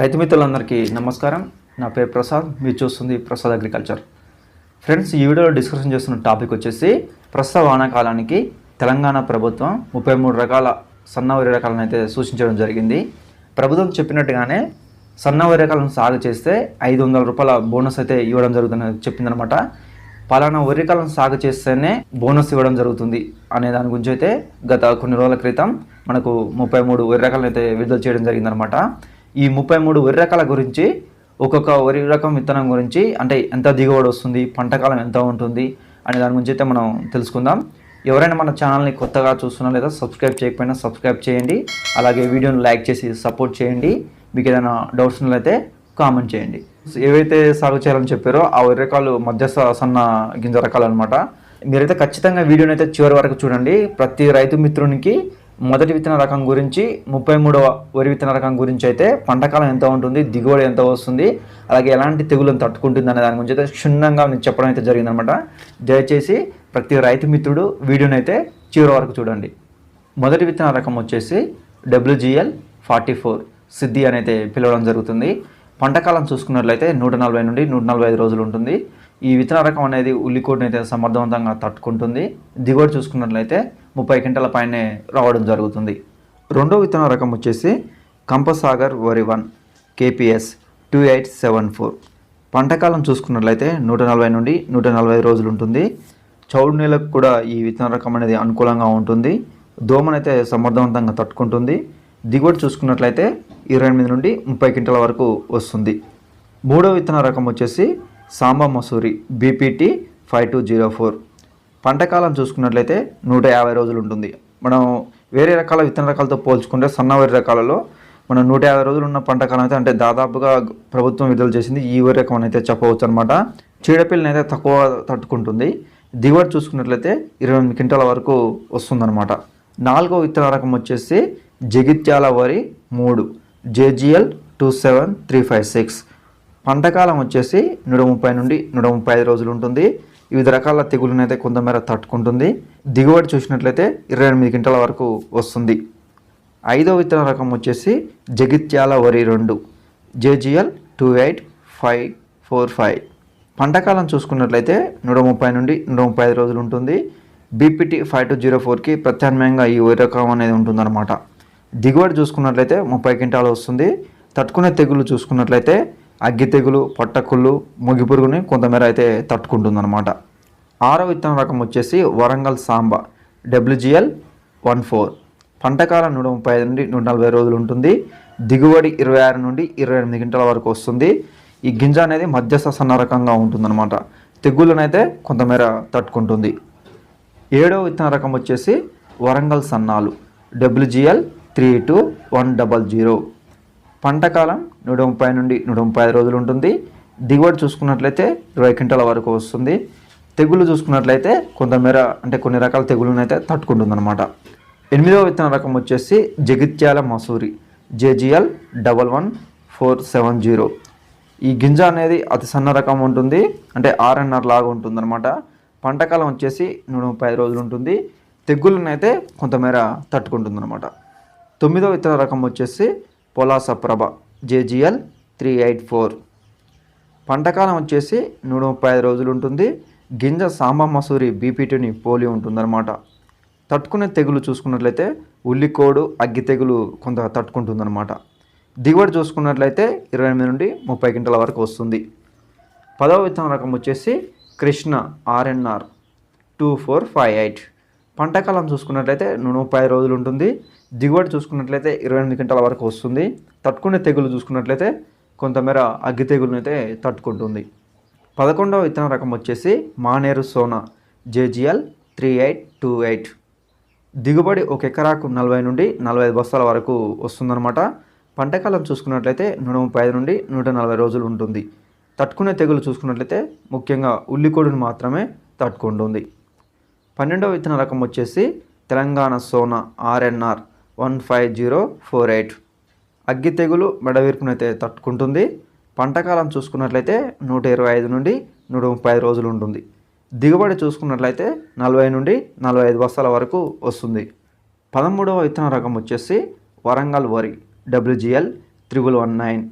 రైతు మిత్రులందరికీ నమస్కారం. నా పేరు ప్రసాద్. మీరు చూస్తుంది ప్రసాద్ అగ్రికల్చర్. ఫ్రెండ్స్ ఈ వీడియోలో డిస్కషన్ చేస్తున్న టాపిక్ వచ్చేసి ప్రస్తుత వానాకాలానికి తెలంగాణ ప్రభుత్వం ముప్పై మూడు రకాల సన్న వరి రకాలను అయితే సూచించడం జరిగింది. ప్రభుత్వం చెప్పినట్టుగానే సన్న వరి రకాలను సాగు చేస్తే ఐదు వందల రూపాయల బోనస్ అయితే ఇవ్వడం జరుగుతుందని చెప్పిందనమాట పలానా వరి రకాలను సాగు చేస్తేనే బోనస్ ఇవ్వడం జరుగుతుంది అనే దాని గురించి అయితే గత కొన్ని రోజుల క్రితం మనకు ముప్పై మూడు వరి రకాలను అయితే విడుదల చేయడం జరిగిందనమాట ఈ ముప్పై మూడు వరి రకాల గురించి ఒక్కొక్క వరి రకం విత్తనం గురించి అంటే ఎంత దిగుబడి వస్తుంది పంట కాలం ఎంత ఉంటుంది అనే దాని గురించి అయితే మనం తెలుసుకుందాం. ఎవరైనా మన ఛానల్ని కొత్తగా చూస్తున్నా లేదా సబ్స్క్రైబ్ చేయకపోయినా సబ్స్క్రైబ్ చేయండి. అలాగే వీడియోని లైక్ చేసి సపోర్ట్ చేయండి. మీకు ఏదైనా డౌట్స్ ఉన్నట్లయితే కామెంట్ చేయండి. ఏవైతే సాగు చేయాలని చెప్పారో ఆ వరి రకాలు మధ్యస్థ సన్న గింజ రకాలు అనమాట మీరైతే ఖచ్చితంగా వీడియోని అయితే చివరి వరకు చూడండి. ప్రతి రైతు మిత్రునికి మొదటి విత్తన రకం గురించి ముప్పై మూడవ వరి విత్తన రకం గురించి అయితే పంటకాలం ఎంత ఉంటుంది దిగుబడి ఎంత వస్తుంది అలాగే ఎలాంటి తెగులను తట్టుకుంటుంది అనే దాని గురించి అయితే క్షుణ్ణంగా నేను చెప్పడం అయితే జరిగిందనమాట దయచేసి ప్రతి రైతు మిత్రుడు వీడియోని అయితే చివరి వరకు చూడండి. మొదటి విత్తన రకం వచ్చేసి డబ్ల్యూజిఎల్ ఫార్టీ ఫోర్ సిద్ధి అనేది పిలవడం జరుగుతుంది. పంటకాలం చూసుకున్నట్లయితే నూట నలభై నుండి నూట నలభై ఐదు రోజులు ఉంటుంది. ఈ విత్తన రకం అనేది ఉల్లికోడిని అయితే సమర్థవంతంగా తట్టుకుంటుంది. దిగుబడి చూసుకున్నట్లయితే ముప్పై క్వింటల పైనే రావడం జరుగుతుంది. రెండో విత్తన రకం వచ్చేసి కంపసాగర్ వరి one KPS two eight seven four. పంటకాలం చూసుకున్నట్లయితే నూట నలభై నుండి నూట నలభై రోజులు ఉంటుంది. చౌడు నేలకు కూడా ఈ విత్తన రకం అనేది అనుకూలంగా ఉంటుంది. దోమనైతే సమర్థవంతంగా తట్టుకుంటుంది. దిగుబడి చూసుకున్నట్లయితే ఇరవై ఎనిమిది నుండి ముప్పై క్వింటల వరకు వస్తుంది. మూడో విత్తన రకం వచ్చేసి Samba Masuri BPT five two zero four. పంటకాలం చూసుకున్నట్లయితే నూట యాభై రోజులు ఉంటుంది. మనం వేరే రకాల విత్తన రకాలతో పోల్చుకుంటే సన్న వరి రకాలలో మనం నూట యాభై రోజులు ఉన్న పంటకాలం అయితే అంటే దాదాపుగా ప్రభుత్వం విడుదల చేసింది ఈ వరి రకం అయితే చెప్పవచ్చు అనమాట చీడపిల్లని అయితే తక్కువ తట్టుకుంటుంది. దిగుబడి చూసుకున్నట్లయితే ఇరవై ఎనిమిది క్వింటాల వరకు వస్తుందన్నమాట. నాలుగో విత్తన రకం వచ్చేసి జగిత్యాల వరి మూడు JGL two seven three five six. పంటకాలం వచ్చేసి నూట ముప్పై నుండి నూట ముప్పై ఐదు రోజులు ఉంటుంది. వివిధ రకాల తెగులునైతే కొంతమేర తట్టుకుంటుంది. దిగుబడి చూసినట్లయితే ఇరవై ఎనిమిది క్వింటాల వరకు వస్తుంది. ఐదో విత్తన రకం వచ్చేసి జగిత్యాల వరి రెండు JGL two eight five four five. పంటకాలం చూసుకున్నట్లయితే నూట ముప్పై నుండి నూట ముప్పై ఐదు రోజులు ఉంటుంది. బీపీటీ ఫైవ్ టూ జీరో ఫోర్కి ప్రత్యామ్నాయంగా ఈ వరి రకం అనేది ఉంటుందన్నమాట. దిగుబడి చూసుకున్నట్లయితే ముప్పై క్వింటాలు వస్తుంది. తట్టుకునే తెగులు చూసుకున్నట్లయితే అగ్గి తెగులు పట్టకుళ్ళు ముగి పురుగుని కొంతమేర అయితే తట్టుకుంటుందన్నమాట. ఆరో విత్తన రకం వచ్చేసి Warangal Samba WGL one four. పంటకాలం నూట ముప్పై ఐదు నుండి నూట నలభై రోజులు ఉంటుంది. దిగుబడి ఇరవై ఆరు నుండి ఇరవై ఎనిమిది గంటల వరకు వస్తుంది. ఈ గింజ అనేది మధ్యస్థ సన్న రకంగా ఉంటుందన్నమాట. తెగుళ్ళనైతే కొంతమేర తట్టుకుంటుంది. ఏడో విత్తన రకం వచ్చేసి Warangal సన్నాలు WGL three two one double zero. పంటకాలం నూట ముప్పై నుండి నూట ముప్పై ఐదు రోజులు ఉంటుంది. దిగుబడి చూసుకున్నట్లయితే ఇరవై క్వింటాల వరకు వస్తుంది. తెగులు చూసుకున్నట్లయితే కొంతమేర అంటే కొన్ని రకాల తెగులను అయితే తట్టుకుంటుందన్నమాట. ఎనిమిదవ విత్తన రకం వచ్చేసి Jagtial Masuri JGL double one four seven zero. ఈ గింజ అనేది అతి సన్న రకం ఉంటుంది. అంటే ఆర్ఎన్ఆర్ లాగా ఉంటుందన్నమాట. పంటకాలం వచ్చేసి నూట ముప్పై రోజులు ఉంటుంది. తెగుళ్ళనైతే కొంతమేర తట్టుకుంటుందన్నమాట. తొమ్మిదో విత్తన రకం వచ్చేసి Polasa Prabha JGL three eight four. పంటకాలం వచ్చేసి నూట ముప్పై ఐదు రోజులు ఉంటుంది. గింజ సాంబ మసూరి బీపీటీని పోలి ఉంటుందన్నమాట. తట్టుకునే తెగులు చూసుకున్నట్లయితే ఉల్లికోడు అగ్గి తెగులు కొంత తట్టుకుంటుందన్నమాట. దిగుబడి చూసుకున్నట్లయితే ఇరవై ఎనిమిది నుండి ముప్పై క్వింటల వరకు వస్తుంది. పదవ విత్తన రకం వచ్చేసి Krishna RNR two four five eight. పంటకాలం చూసుకున్నట్లయితే నూనె ముప్పై ఐదు రోజులు ఉంటుంది. దిగుబడి చూసుకున్నట్లయితే ఇరవై ఎనిమిది క్వింటాల వరకు వస్తుంది. తట్టుకునే తెగులు చూసుకున్నట్లయితే కొంతమేర అగ్గి తెగులునైతే తట్టుకుంటుంది. పదకొండవ విత్తన రకం వచ్చేసి Maneru Sona JGL three eight two eight. దిగుబడి ఒక ఎకరాకు నలభై నుండి నలభై ఐదు బస్తాల వరకు వస్తుందన్నమాట. పంటకాలం చూసుకున్నట్లయితే నూట ముప్పై ఐదు నుండి నూట నలభై రోజులు ఉంటుంది. తట్టుకునే తెగులు చూసుకున్నట్లయితే ముఖ్యంగా ఉల్లికోడును మాత్రమే తట్టుకుంటుంది. పన్నెండవ విత్తన రకం వచ్చేసి Telangana Sona RNR one five zero four eight. అగ్గి తెగులు మెడవీర్పునైతే తట్టుకుంటుంది. పంటకాలం చూసుకున్నట్లయితే నూట ఇరవై ఐదు నుండి నూట ముప్పై ఐదు రోజులు ఉంటుంది. దిగుబడి చూసుకున్నట్లయితే నలభై నుండి నలభై ఐదు బస్తాల వరకు వస్తుంది. పదమూడవ విత్తన రకం వచ్చేసి వరంగల్ వరి డబ్ల్యూజిఎల్ త్రిబుల్ వన్ నైన్.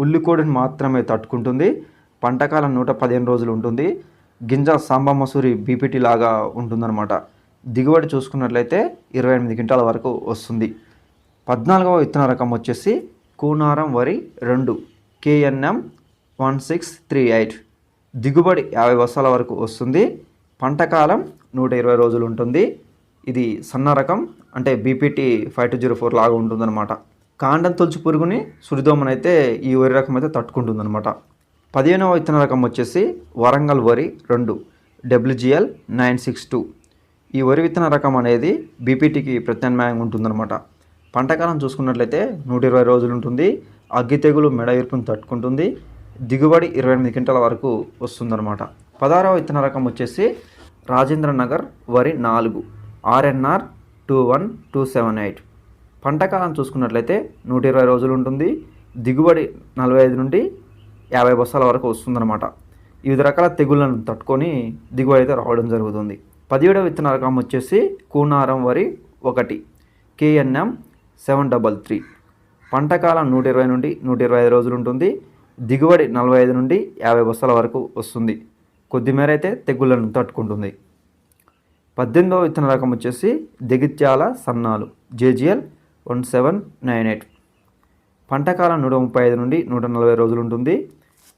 ఉల్లికోడిని మాత్రమే తట్టుకుంటుంది. పంటకాలం నూట పదిహేను రోజులు ఉంటుంది. గింజ సాంబా మసూరి బీపీటీ లాగా ఉంటుందన్నమాట. దిగుబడి చూసుకున్నట్లయితే ఇరవై ఎనిమిది క్వింటాల వరకు వస్తుంది. పద్నాలుగవ విత్తన రకం వచ్చేసి కూనారం వరి రెండు KNM one six three eight. దిగుబడి యాభై బస్తాల వరకు వస్తుంది. పంటకాలం నూట ఇరవై రోజులు ఉంటుంది. ఇది సన్న రకం అంటే BPT five two zero four లాగా ఉంటుందన్నమాట. కాండం తొలుచు పురుగుని సురిదోమనైతే ఈ వరి రకం అయితే తట్టుకుంటుందన్నమాట. పదిహేనవ విత్తన రకం వచ్చేసి వరంగల్ వరి రెండు డబ్ల్యూజిఎల్ నైన్ సిక్స్ టూ ఈ వరి విత్తన రకం అనేది బీపీటీకి ప్రత్యామ్నాయంగా ఉంటుందన్నమాట. పంటకాలం చూసుకున్నట్లయితే నూట ఇరవై రోజులు ఉంటుంది. అగ్గి తెగులు మెడ ఇరుపును తట్టుకుంటుంది. దిగుబడి ఇరవై ఎనిమిది క్వింటాల వరకు వస్తుందన్నమాట. పదహారవ విత్తన రకం వచ్చేసి రాజేంద్ర నగర్ వరి నాలుగు RNR two one two seven eight పంటకాలం చూసుకున్నట్లయితే నూట ఇరవై రోజులు ఉంటుంది. దిగుబడి నలభై ఐదు నుండి యాభై బస్తాల వరకు వస్తుందన్నమాట. వివిధ రకాల తెగుళ్ళను తట్టుకొని దిగుబడి అయితే రావడం జరుగుతుంది. పదిహేడవ విత్తన రకం వచ్చేసి కూనారం వరి ఒకటి కేఎన్ఎం సెవెన్ డబల్ త్రీ. పంటకాలం నూట ఇరవై నుండి నూట ఇరవై ఐదు రోజులు ఉంటుంది. దిగుబడి నలభై ఐదు నుండి యాభై బస్తాల వరకు వస్తుంది. కొద్దిమేర అయితే తెగుళ్ళను తట్టుకుంటుంది. పద్దెనిమిదవ విత్తన రకం వచ్చేసి దిగిత్యాల సన్నాలు JGL one seven nine eight. పంటకాలం నూట ముప్పై ఐదు నుండి నూట నలభై రోజులు ఉంటుంది.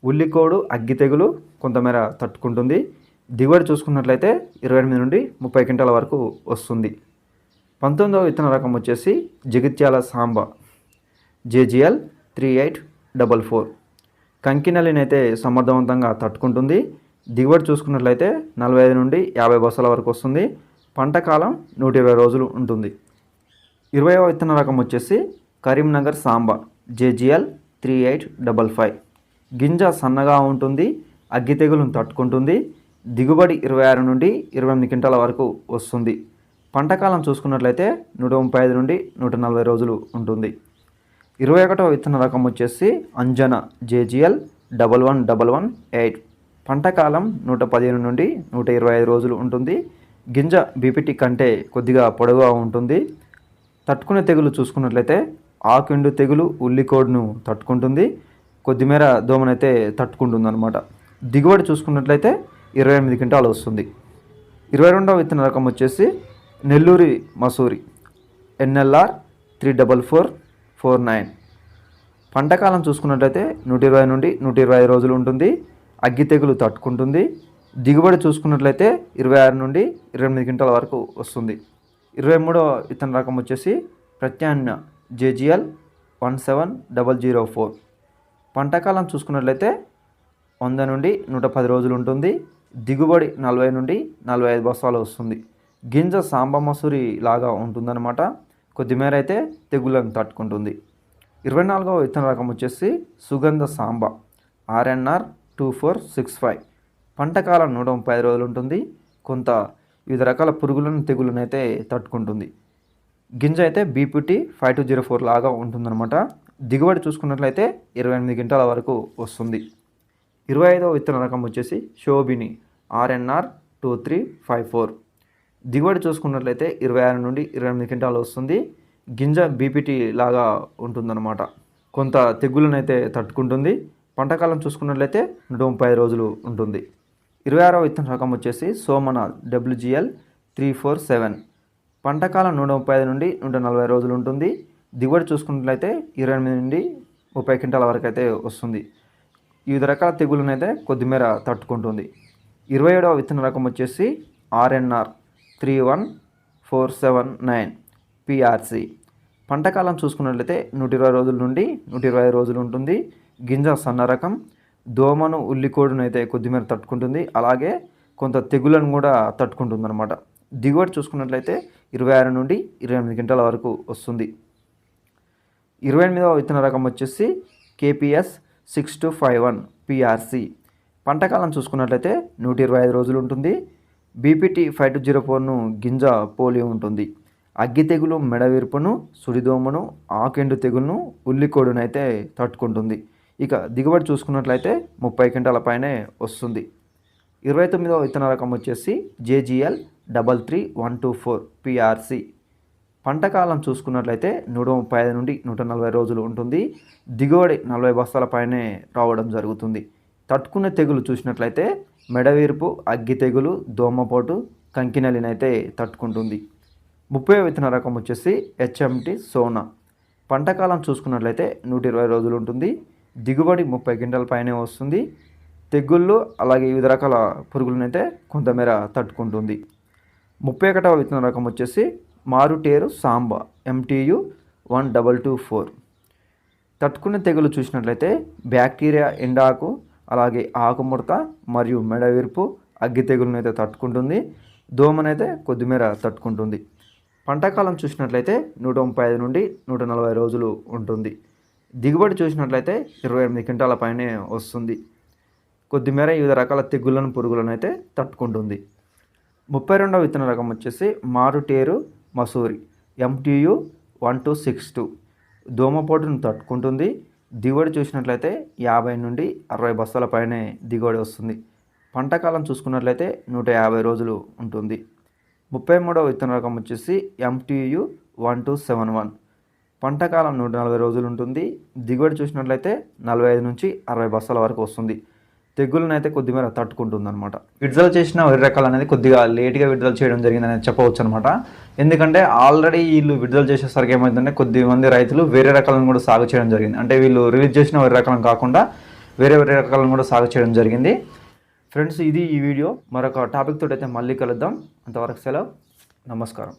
ఉల్లికోడు అగ్గి తెగులు కొంతమేర తట్టుకుంటుంది. దిగుబడి చూసుకున్నట్లయితే ఇరవై ఎనిమిది నుండి ముప్పై క్వింటాల వరకు వస్తుంది. పంతొమ్మిదవ విత్తన రకం వచ్చేసి Jagtial Samba JGL three eight double four. కంకినలినైతే సమర్థవంతంగా తట్టుకుంటుంది. దిగుబడి చూసుకున్నట్లయితే నలభై ఐదు నుండి యాభై బస్తాల వరకు వస్తుంది. పంట కాలం నూట ఇరవై రోజులు ఉంటుంది. ఇరవైవ విత్తన రకం వచ్చేసి Karimnagar Samba JGL three eight double five. గింజ సన్నగా ఉంటుంది అగ్గి తెగులను తట్టుకుంటుంది దిగుబడి ఇరవై ఆరు నుండి ఇరవై ఎనిమిది క్వింటాల వరకు వస్తుంది. పంటకాలం చూసుకున్నట్లయితే నూట ముప్పై ఐదు నుండి నూట నలభై రోజులు ఉంటుంది. ఇరవై ఒకటవ విత్తన రకం వచ్చేసి Anjana JGL double one double one eight. పంటకాలం నూట పదిహేను నుండి నూట ఇరవై ఐదు రోజులు ఉంటుంది. గింజ బీపీటీ కంటే కొద్దిగా పొడవుగా ఉంటుంది. తట్టుకునే తెగులు చూసుకున్నట్లయితే ఆకుండు తెగులు ఉల్లికోడ్ను తట్టుకుంటుంది. కొద్దిమేర దోమనైతే తట్టుకుంటుంది అనమాట దిగుబడి చూసుకున్నట్లయితే ఇరవై ఎనిమిది క్వింటాలు వస్తుంది. ఇరవై రెండవ విత్తన రకం వచ్చేసి నెల్లూరి Masuri. NLR three double four four nine. పంటకాలం చూసుకున్నట్లయితే నూట ఇరవై నుండి నూట ఇరవై రోజులు ఉంటుంది. అగ్గి తెగులు తట్టుకుంటుంది. దిగుబడి చూసుకున్నట్లయితే ఇరవై ఆరు నుండి ఇరవై ఎనిమిది క్వింటాల వరకు వస్తుంది. ఇరవై మూడవ విత్తన రకం వచ్చేసి ప్రత్యాన్న JGL one seven double zero four. పంటకాలం చూసుకున్నట్లయితే వంద నుండి నూట పది రోజులు ఉంటుంది. దిగుబడి నలభై నుండి నలభై ఐదు బస్తాలు వస్తుంది. గింజ సాంబ మసూరి లాగా ఉంటుందన్నమాట. కొద్దిమేర అయితే తెగుళ్ళను తట్టుకుంటుంది. ఇరవై నాలుగవ విత్తన రకం వచ్చేసి Sugandha Samba. RNR two four six five. పంటకాలం నూట ముప్పై ఐదు రోజులు ఉంటుంది. కొంత వివిధ రకాల పురుగులను తెగులను అయితే తట్టుకుంటుంది. గింజ అయితే BPT five two zero four లాగా ఉంటుందన్నమాట. దిగుబడి చూసుకున్నట్లయితే ఇరవై ఎనిమిది గంటల వరకు వస్తుంది. ఇరవై ఐదవ విత్తన రకం వచ్చేసి Shobhini RNR two three five four. దిగుబడి చూసుకున్నట్లయితే ఇరవై ఆరు నుండి ఇరవై ఎనిమిది క్వింటాలు వస్తుంది. గింజ బీపీటీ లాగా ఉంటుందన్నమాట. కొంత తెగులను అయితే తట్టుకుంటుంది. పంటకాలం చూసుకున్నట్లయితే నూట ముప్పై రోజులు ఉంటుంది. ఇరవై ఆరవ విత్తన రకం వచ్చేసి Somnath WGL three four seven. పంటకాలం నూట ముప్పై ఐదు నుండి నూట నలభై రోజులు ఉంటుంది. దిగుబడి చూసుకున్నట్లయితే ఇరవై ఎనిమిది నుండి ముప్పై క్వింటాల వరకు అయితే వస్తుంది. వివిధ రకాల తెగులను అయితే కొద్దిమేర తట్టుకుంటుంది. ఇరవై ఏడవ విత్తన రకం వచ్చేసి RNR three one four seven nine PRC. పంటకాలం చూసుకున్నట్లయితే నూట ఇరవై రోజుల నుండి నూట ఇరవై ఐదు రోజులు ఉంటుంది. గింజ సన్న రకం దోమను ఉల్లికోడును అయితే కొద్దిమేర తట్టుకుంటుంది. అలాగే కొంత తెగులను కూడా తట్టుకుంటుంది అనమాట దిగుబడి చూసుకున్నట్లయితే ఇరవై ఆరు నుండి ఇరవై ఎనిమిది గంటల వరకు వస్తుంది. ఇరవై ఎనిమిదవ విత్తన రకం వచ్చేసి KPS six two five one PRC. పంటకాలం చూసుకున్నట్లయితే నూట ఇరవై ఐదు రోజులు ఉంటుంది. బీపీటీ ఫైవ్ టూ జీరో ఫోర్ను గింజ పోలి ఉంటుంది. అగ్గి తెగులు మెడవిరుపును సుడిదోమను ఆకెండు తెగులను ఉల్లికోడునైతే తట్టుకుంటుంది. ఇక దిగుబడి చూసుకున్నట్లయితే ముప్పై క్వింటాల పైనే వస్తుంది. ఇరవై తొమ్మిదవ విత్తన రకం వచ్చేసి JGL double three one two four PRC. పంట కాలం చూసుకున్నట్లయితే నూట ముప్పై ఐదు నుండి నూట నలభై రోజులు ఉంటుంది. దిగుబడి నలభై బస్తాల పైనే రావడం జరుగుతుంది. తట్టుకునే తెగులు చూసినట్లయితే మెడవీర్పు అగ్గి తెగులు దోమపోటు కంకినలినైతే తట్టుకుంటుంది. ముప్పై విత్తన రకం వచ్చేసి హెచ్ఎంటి సోనా. పంట కాలం చూసుకున్నట్లయితే నూట ఇరవై రోజులు ఉంటుంది. దిగుబడి ముప్పై క్వింటాల పైనే వస్తుంది. తెగుళ్ళు అలాగే వివిధ రకాల పురుగులనైతే కొంతమేర తట్టుకుంటుంది. ముప్పై ఒకటవ విత్తన రకం వచ్చేసి Maruteru Samba MTU one double two four తట్టుకునే తెగులు చూసినట్లయితే బ్యాక్టీరియా ఎండాకు అలాగే ఆకుముడత మరియు మెడవిరుపు అగ్గి తెగులను అయితే తట్టుకుంటుంది. దోమనైతే కొద్దిమేర తట్టుకుంటుంది. పంటకాలం చూసినట్లయితే నూట ముప్పై ఐదు నుండి నూట నలభై రోజులు ఉంటుంది. దిగుబడి చూసినట్లయితే ఇరవై ఎనిమిది క్వింటాల పైనే వస్తుంది. కొద్దిమేర వివిధ రకాల తెగుళ్ళను పురుగులను అయితే తట్టుకుంటుంది. ముప్పై రెండవ విత్తన రకం వచ్చేసి Maruteru Masuri. MTU one two six two. దోమపోటును తట్టుకుంటుంది. దిగుబడి చూసినట్లయితే యాభై నుండి అరవై బస్తాల పైనే దిగుబడి వస్తుంది. పంట కాలం చూసుకున్నట్లయితే నూట యాభై రోజులు ఉంటుంది. ముప్పై మూడవ విత్తన రకం వచ్చేసి MTU one two seven one. పంట కాలం నూట నలభై రోజులు ఉంటుంది. దిగుబడి చూసినట్లయితే నలభై ఐదు నుంచి అరవై బస్తాల వరకు వస్తుంది. తెగులను అయితే కొద్దిమేర తట్టుకుంటుంది అనమాట విడుదల చేసిన వరి రకాలు అనేది కొద్దిగా లేట్గా విడుదల చేయడం జరిగిందని చెప్పవచ్చు అనమాట ఎందుకంటే ఆల్రెడీ వీళ్ళు విడుదల చేసేసరికి ఏమైందంటే కొద్ది మంది రైతులు వేరే రకాలను కూడా సాగు చేయడం జరిగింది. అంటే వీళ్ళు రిలీజ్ చేసిన వరి రకాలను కాకుండా వేరే వేరే రకాలను కూడా సాగు చేయడం జరిగింది. ఫ్రెండ్స్ ఇది ఈ వీడియో. మరొక టాపిక్ తోటి అయితే మళ్ళీ కలుద్దాం. అంతవరకు సెలవు. నమస్కారం.